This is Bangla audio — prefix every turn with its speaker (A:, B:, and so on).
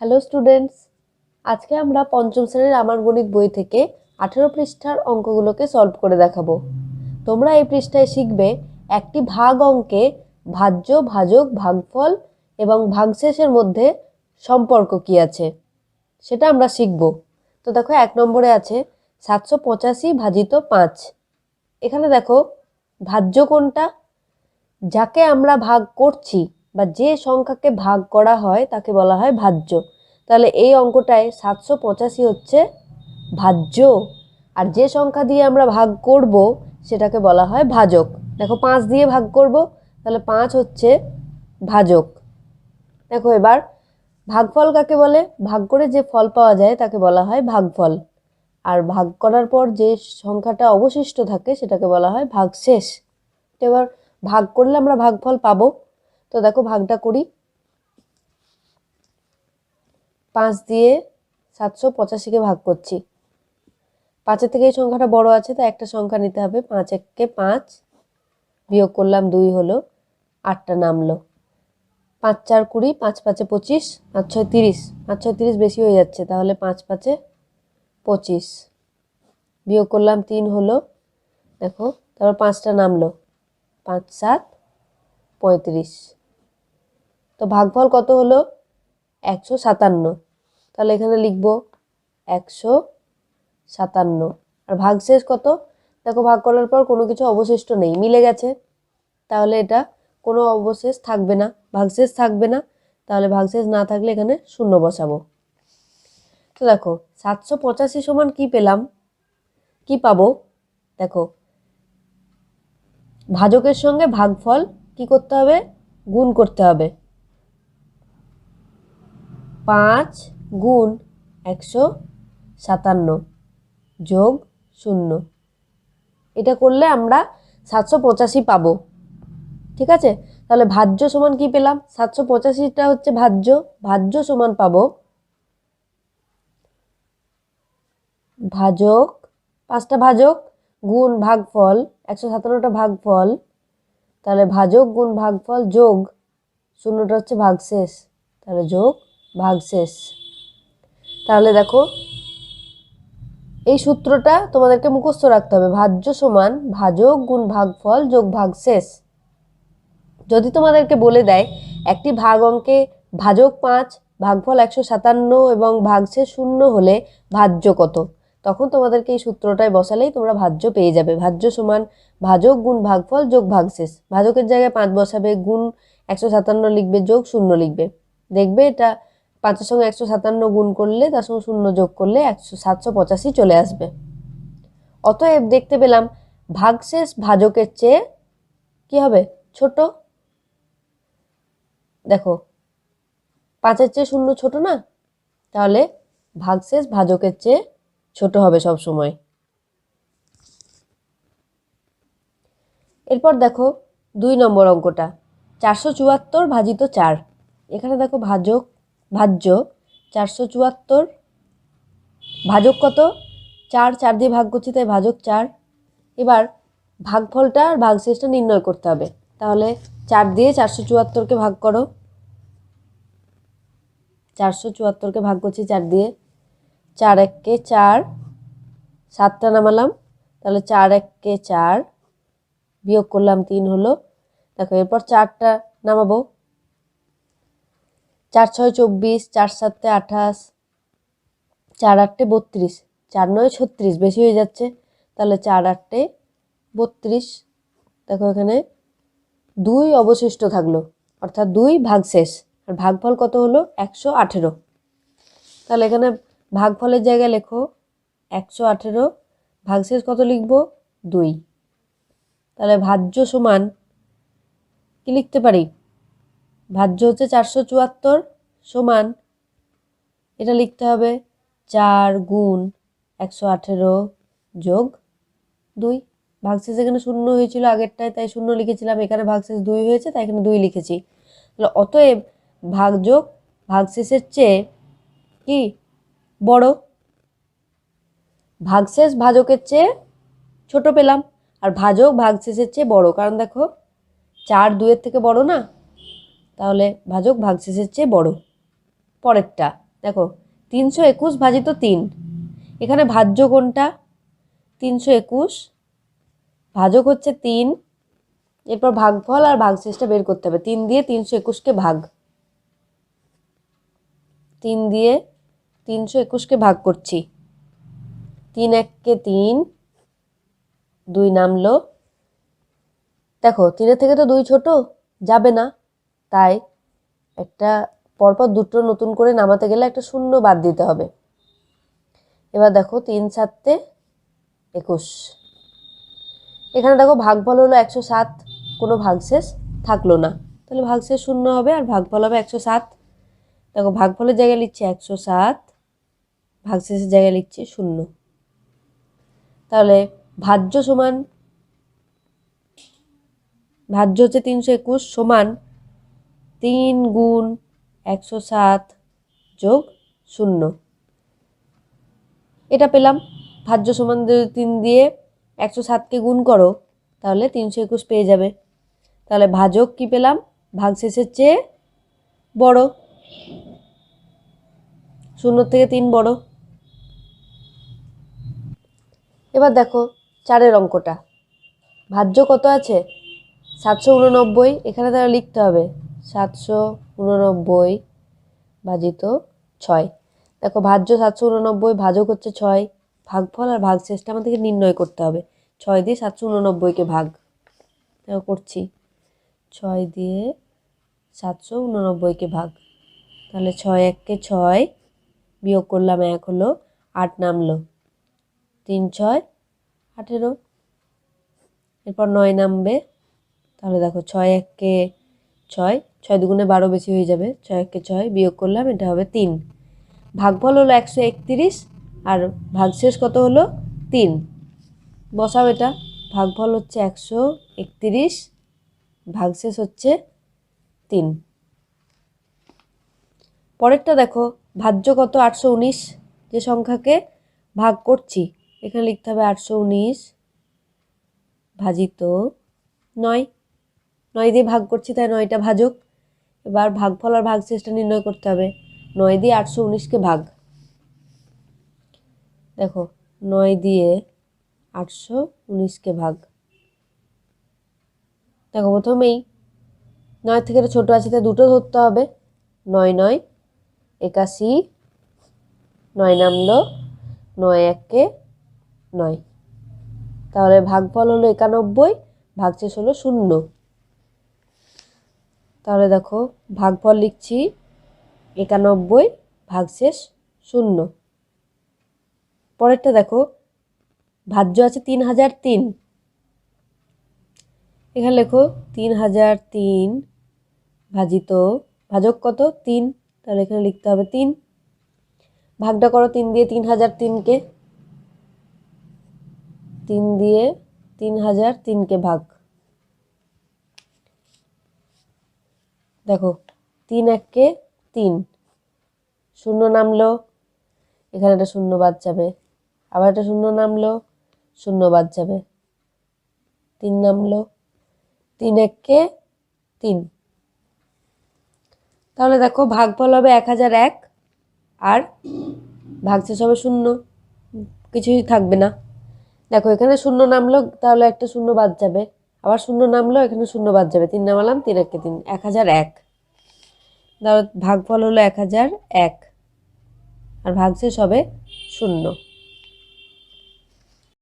A: হ্যালো স্টুডেন্টস আজকে আমরা পঞ্চম শ্রেণির আমার গণিত বই থেকে আঠেরো পৃষ্ঠার অঙ্কগুলোকে সলভ করে দেখাবো। তোমরা এই পৃষ্ঠায় শিখবে একটি ভাগ অঙ্কে ভাজ্য, ভাজক, ভাগফল এবং ভাগশেষের মধ্যে সম্পর্ক কী আছে। সেটা আমরা শিখব। তো দেখো, এক নম্বরে আছে সাতশো পঁচাশি ভাজিত পাঁচ। এখানে দেখো, ভাজ্য কোনটা? যাকে আমরা ভাগ করছি বা যে সংখ্যাকে ভাগ করা হয় তাকে বলা হয় ভাজ্য। তাহলে এই অঙ্কটায় সাতশো পঁচাশি হচ্ছে ভাজ্য। আর যে সংখ্যা দিয়ে আমরা ভাগ করব, সেটাকে বলা হয় ভাজক। দেখো পাঁচ দিয়ে ভাগ করব, তাহলে পাঁচ হচ্ছে ভাজক। দেখো এবার, ভাগফল কাকে বলে? ভাগ করে যে ফল পাওয়া যায় তাকে বলা হয় ভাগফল। আর ভাগ করার পর যে সংখ্যাটা অবশিষ্ট থাকে, সেটাকে বলা হয় ভাগশেষ। তো এবার ভাগ করলে আমরা ভাগফল পাবো। তো দেখো ভাগটা করি। পাঁচ দিয়ে সাতশো পঁচাশিকে ভাগ করছি। পাঁচের থেকে এই সংখ্যাটা বড় আছে তো একটা সংখ্যা নিতে হবে। পাঁচ এককে পাঁচ বিয়োগ করলাম দুই হলো, আটটা নামলো। পাঁচ চার কুড়ি, পাঁচ পাঁচে পঁচিশ, পাঁচ ছয় তিরিশ। পাঁচ ছয় তিরিশ বেশি হয়ে যাচ্ছে, তাহলে পাঁচ পাঁচে পঁচিশ। বিয়োগ করলাম তিন হলো, দেখো, তারপর পাঁচটা নামলো, পাঁচ সাত পঁয়ত্রিশ। তো ভাগফল কত হলো? একশো সাতান্ন। তাহলে এখানে লিখব একশো সাতান্ন। আর ভাগশেষ কত? দেখো ভাগ করার পর কোনো কিছু অবশিষ্ট নেই, মিলে গেছে। তাহলে এটা কোনো অবশেষ থাকবে না, ভাগশেষ থাকবে না। তাহলে ভাগশেষ না থাকলে এখানে শূন্য বসাবো। তো দেখো, সাতশো পঁচাশি সমান কি পেলাম? কি পাবো? দেখো, ভাজকের সঙ্গে ভাগফল কি করতে হবে? গুণ করতে হবে। পাঁচ গুণ একশো সাতান্ন যোগ শূন্য। এটা করলে আমরা সাতশো পঁচাশি পাবো। ঠিক আছে? তাহলে ভাজ্য সমান কি পেলাম? সাতশো পঁচাশিটা হচ্ছে ভাজ্য। ভাজ্য সমান পাবো ভাজক, পাঁচটা ভাজক গুণ ভাগফল, একশো সাতান্নটা ভাগফল। তাহলে ভাজক গুণ ভাগফল যোগ শূন্যটা হচ্ছে ভাগশেষ। তাহলে যোগ ভাগশেষ। তাহলে দেখো, এই সূত্রটা তোমাদেরকে মুখস্থ রাখতে হবে। ভাজ্য সমান ভাজক গুণ ভাগফল যোগ ভাগশেষ। যদি তোমাদেরকে বলে দেয় একটি ভাগ অঙ্কে ভাজক পাঁচ, ভাগফল একশো সাতান্ন এবং ভাগশেষ শূন্য হলে ভাজ্য কত? তখন তোমাদেরকে এই সূত্রটায় বসালেই তোমরা ভাজ্য পেয়ে যাবে। ভাজ্য সমান ভাজক গুণ ভাগফল যোগ ভাগশেষ। ভাজকের জায়গায় পাঁচ বসাবে, গুণ একশো সাতান্ন লিখবে, যোগ শূন্য লিখবে। দেখবে এটা পাঁচের সঙ্গে একশো সাতান্ন গুণ করলে তার সঙ্গে শূন্য যোগ করলে একশো সাতশো পঁচাশি চলে আসবে। অতএব দেখতে পেলাম ভাগশেষ ভাজকের চেয়ে কি হবে? ছোট। দেখো, পাঁচের চেয়ে শূন্য ছোট না? তাহলে ভাগশেষ ভাজকের চেয়ে ছোট হবে সব সময়। এরপর দেখো দুই নম্বর অঙ্কটা, চারশো চুয়াত্তর ভাজিত চার। এখানে দেখো ভাজক ভাজ্য, চারশো চুয়াত্তর। ভাজক কত? চার চার দিয়ে ভাগ করছি, তাই ভাজক চার। এবার ভাগফলটা আর ভাগশেষটা নির্ণয় করতে হবে। তাহলে চার দিয়ে চারশো চুয়াত্তরকে ভাগ করো। চারশো চুয়াত্তরকে ভাগ করছি চার দিয়ে। চার এককে চার, সাতটা নামালাম। তাহলে চার এককে চার বিয়োগ করলাম তিন হলো। দেখো, এরপর চারটা নামাবো। চার ছয় চব্বিশ, চার সাতে আঠাশ, চার আটটে বত্রিশ, চার নয় ছত্রিশ, বেশি হয়ে যাচ্ছে। তাহলে চার আটটে বত্রিশ, দেখো এখানে দুই অবশিষ্ট থাকল, অর্থাৎ দুই ভাগ শেষ। আর ভাগফল কত হলো? একশো আঠেরো। তাহলে এখানে ভাগফলের জায়গায় লেখো, একশো আঠেরো ভাগশেষ কত লিখব? দুই। তাহলে ভাজ্য সমান কি লিখতে পারি? ভাজ্য হচ্ছে চারশো চুয়াত্তর সমান, এটা লিখতে হবে চার গুণ একশো আঠেরো যোগ দুই। ভাগশেষ এখানে শূন্য হয়েছিল আগেরটায়, তাই শূন্য লিখেছিলাম। এখানে ভাগশেষ দুই হয়েছে, তাই এখানে দুই লিখেছি। তাহলে অতএব ভাগযোগ ভাগশেষের চেয়ে কি বড়? ভাগশেষ ভাজকের চেয়ে ছোট পেলাম, আর ভাজক ভাগশেষের চেয়ে বড়। কারণ দেখো, চার দুয়ের থেকে বড় না? তাহলে ভাজক ভাগশেষের চেয়ে বড়। পরেরটা, দেখো, তিনশো একুশ ভাজিত তিন। এখানে ভাজ্য কোনটা? তিনশো একুশ। ভাজক হচ্ছে তিন। এরপর ভাগফল আর ভাগশেষটা বের করতে হবে। তিন দিয়ে তিনশো একুশকে ভাগ। তিন দিয়ে তিনশো একুশকে ভাগ করছি। তিন এককে তিন। দুই নামলো। দেখো, তিনের থেকে তো দুই ছোট, যাবে না। তাই একটা পরপর দুটো নতুন করে নামাতে গেলে একটা শূন্য বাদ দিতে হবে। এবার দেখো তিন সাতে একুশ। এখানে দেখো ভাগফল হলো একশো সাত, কোনো ভাগশেষ থাকল না। তাহলে ভাগশেষ শূন্য হবে আর ভাগফল হবে একশো সাত। দেখো ভাগফলের জায়গায় লিখছি একশো সাত, ভাগশেষের জায়গায় লিখছি শূন্য। তাহলে ভাজ্য সমান, ভাজ্য হচ্ছে তিনশো একুশ সমান তিন গুণ একশো সাত যোগ শূন্য। এটা পেলাম। ভাজ্য সমান তিন দিয়ে একশো সাতকে গুণ করো, তাহলে তিনশো একুশ পেয়ে যাবে। তাহলে ভাজক কি পেলাম? ভাগশেষের চেয়ে বড়। শূন্য থেকে তিন বড়। এবার দেখো চারের অঙ্কটা। ভাজ্য কত আছে? সাতশো উননব্বই। এখানে তাহলে লিখতে হবে সাতশো উননব্বই ভাজিত ছয়। দেখো ভাজ্য সাতশো উননব্বই ভাজক হচ্ছে ছয়। ভাগফল আর ভাগশেষটা আমাদেরকে নির্ণয় করতে হবে। ছয় দিয়ে সাতশো উননব্বইকে ভাগ। করছি। ছয় দিয়ে সাতশো উননব্বইকে ভাগ। তাহলে ছয় এককে ছয় বিয়োগ করলাম এক হলো আট নামলো। তিন ছয় আঠেরো। এরপর নয় নামবে। তাহলে দেখো ছয় এককে ছয় ছয় দুগুণে বারো বেশি হয়ে যাবে। ছয় এককে ছয় বিয়োগ করলাম, এটা হবে তিন। ভাগফল হলো একশো একত্রিশ, আর ভাগশেষ কত হলো? তিন। বসাও এটা। ভাগফল হচ্ছে একশো একত্রিশ, ভাগশেষ হচ্ছে তিন। পরেরটা দেখো, ভাজ্য কত? আটশো উনিশ, যে সংখ্যাকে ভাগ করছি। এখানে লিখতে হবে আটশো উনিশ ভাজিত নয়। নয় দিয়ে ভাগ করছি, তাই নয়টা ভাজক। এবার ভাগফল আর ভাগ ভাগশেষটা নির্ণয় করতে হবে। নয় দিয়ে আটশো উনিশকে ভাগ। দেখো, নয় দিয়ে আটশো উনিশকে ভাগ। দেখো প্রথমেই নয় থেকে ছোটো আছে, তাই দুটো ধরতে হবে। নয় নয়, একাশি, নয় নামলো, নয় একে নয়। তাহলে ভাগফল হলো একানব্বই, ভাগশেষ হলো শূন্য। তাহলে দেখো, ভাগফল লিখছি, একানব্বই ভাগশেষ শূন্য। পরেরটা দেখো, ভাজ্য আছে তিন হাজার তিন। এখানে লেখো, তিন হাজার তিন ভাজিত ভাজক কত? তিন। তাহলে এখানে লিখতে হবে তিন। ভাগটা করো, তিন দিয়ে তিন হাজার তিনকে। তিন দিয়ে তিন হাজার তিনকে ভাগ। দেখো, তিন এককে তিন। শূন্য নামলো, এখানে একটা শূন্য বাদ যাবে। আবার একটা শূন্য নামলো, শূন্য বাদ যাবে। তিন নামলো, তিন এককে তিন। তাহলে দেখো, ভাগফল হবে এক হাজার এক, আর ভাগশেষ হবে শূন্য। কিছুই থাকবে না। দেখো, এখানে শূন্য নামলো, তাহলে একটা শূন্য বাদ যাবে। আবার শূন্য নামলেও এখানে শূন্য বাদ যাবে। তিন নামালাম, তিন একে তিন, এক হাজার এক। ধরো ভাগফল হলো এক হাজার এক। আর ভাগশেষ হবে শূন্য।